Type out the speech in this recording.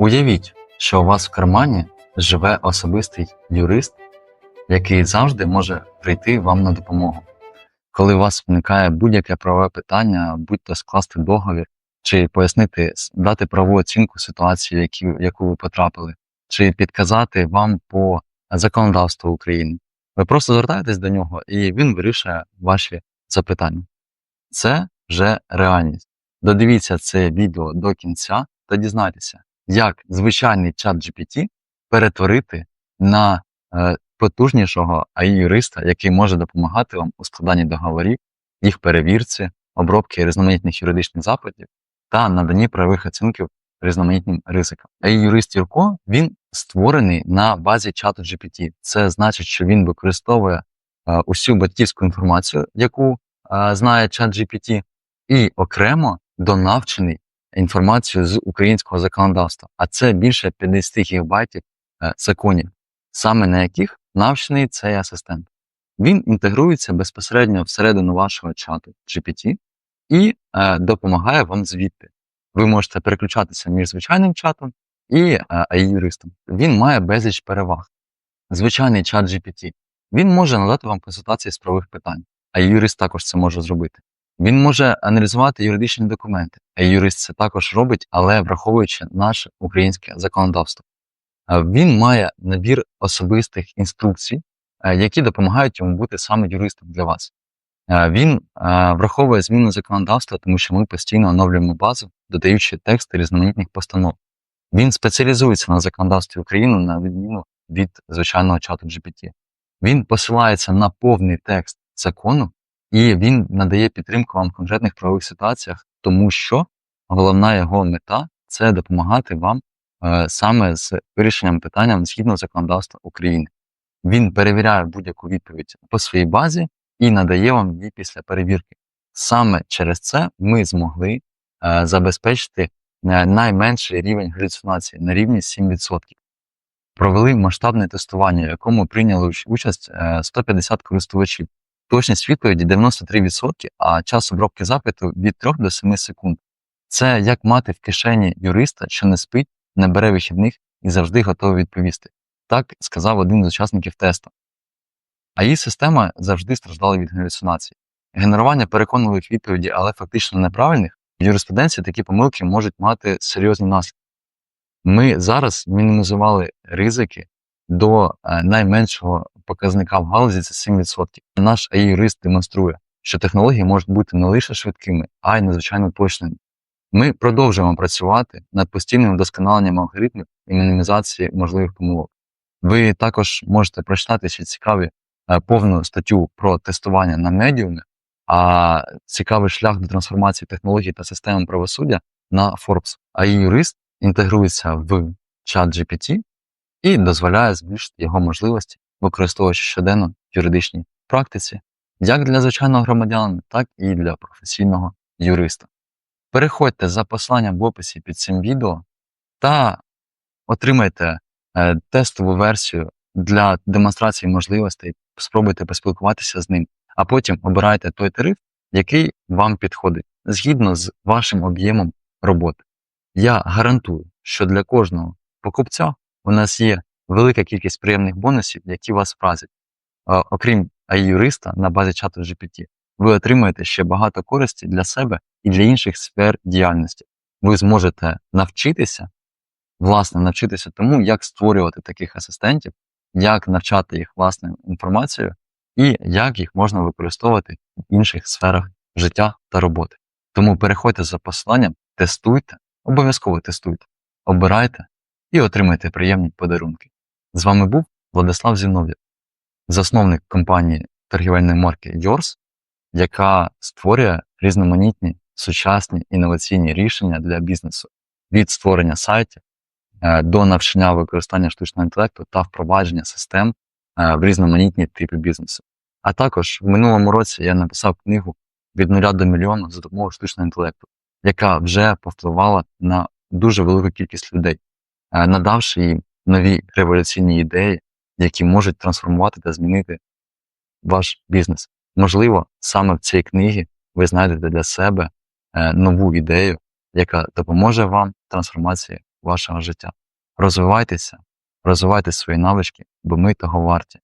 Уявіть, що у вас в кармані живе особистий юрист, який завжди може прийти вам на допомогу. Коли у вас виникає будь-яке правове питання, будь то скласти договір, чи пояснити, дати правову оцінку ситуації, в яку ви потрапили, чи підказати вам по законодавству України. Ви просто звертаєтесь до нього, і він вирішує ваші запитання. Це вже реальність. Додивіться це відео до кінця та дізнайтеся, як звичайний чат GPT перетворити на е, потужнішого AI-юриста, який може допомагати вам у складанні договорів, їх перевірці, обробки різноманітних юридичних запитів та наданні правових оцінків різноманітним ризикам. AI-юрист Юрко він створений на базі чату GPT. Це значить, що він використовує е, усю батьківську інформацію, яку е, знає чат GPT, і окремо донавчений інформацію з українського законодавства, а це більше 50 гігабайтів е, законів, саме на яких навчений цей асистент. Він інтегрується безпосередньо всередину вашого чату GPT і е, допомагає вам звідти. Ви можете переключатися між звичайним чатом і е, AI-юристом. Він має безліч переваг. Звичайний чат GPT. Він може надати вам консультації з правових питань, а юрист також це може зробити. Він може аналізувати юридичні документи, юрист це також робить, але враховуючи наше українське законодавство. Він має набір особистих інструкцій, е, які допомагають йому бути саме юристом для вас. Е, Він е, враховує зміну законодавства, тому що ми постійно оновлюємо базу, додаючи тексти різноманітних постанов. Він спеціалізується на законодавстві України на відміну від звичайного чату GPT. Він посилається на повний текст закону, і він надає підтримку вам в конкретних правових ситуаціях, тому що головна його мета це допомагати вам е, саме з вирішенням питання згідно законодавства України. Він перевіряє будь-яку відповідь по своїй базі і надає вам її після перевірки. Саме через це ми змогли е, забезпечити е, найменший рівень галюцинації на рівні 7%. Провели масштабне тестування, в якому прийняли участь е, 150 користувачів. Точність відповіді 93%, а час обробки запиту від 3 до 7 секунд. Це як мати в кишені юриста, що не спить, не бере вихідних і завжди готовий відповісти. Так сказав один з учасників тесту. А її система завжди страждала від галюцинацій. Генерування переконливих відповідей, але фактично неправильних, в юриспруденції такі помилки можуть мати серйозні наслідки. Ми зараз мінімізували ризики до е, найменшого показника в галузі це 7%. Наш AI-юрист демонструє, що технології можуть бути не лише швидкими, а й надзвичайно точними. Ми продовжуємо працювати над постійним вдосконаленням алгоритмів і мінімізації можливих помилок. Ви також можете прочитати ще цікаві е, повну статтю про тестування на медіумі, а цікавий шлях до трансформації технологій та системи правосуддя на Forbes. А її юрист інтегрується в чат GPT і дозволяє збільшити його можливості, використовуючи щоденно в юридичній практиці, як для звичайного громадянина, так і для професійного юриста. Переходьте за посиланням в описі під цим відео та отримайте е, тестову версію для демонстрації можливостей, спробуйте поспілкуватися з ним, а потім обирайте той тариф, який вам підходить, згідно з вашим об'ємом роботи. Я гарантую, що для кожного покупця у нас є велика кількість приємних бонусів, які вас вразять. Окрім AI-юриста на базі чату GPT, ви отримаєте ще багато користі для себе і для інших сфер діяльності. Ви зможете навчитися, власне, навчитися тому, як створювати таких асистентів, як навчати їх власною інформацією і як їх можна використовувати в інших сферах життя та роботи. Тому переходьте за посиланням, тестуйте, обов'язково тестуйте, обирайте і отримайте приємні подарунки. З вами був Владислав Зінов'єв, засновник компанії торгівельної марки Yours, яка створює різноманітні сучасні інноваційні рішення для бізнесу від створення сайтів е, до навчання використання штучного інтелекту та впровадження систем е, в різноманітні типи бізнесу. А також в минулому році я написав книгу від нуля до мільйона за допомогою штучного інтелекту, яка вже повпливала на дуже велику кількість людей, е, надавши їм нові революційні ідеї, які можуть трансформувати та змінити ваш бізнес. Можливо, саме в цій книгі ви знайдете для себе е, нову ідею, яка допоможе вам в трансформації вашого життя. Розвивайтеся, розвивайте свої навички, бо ми того варті.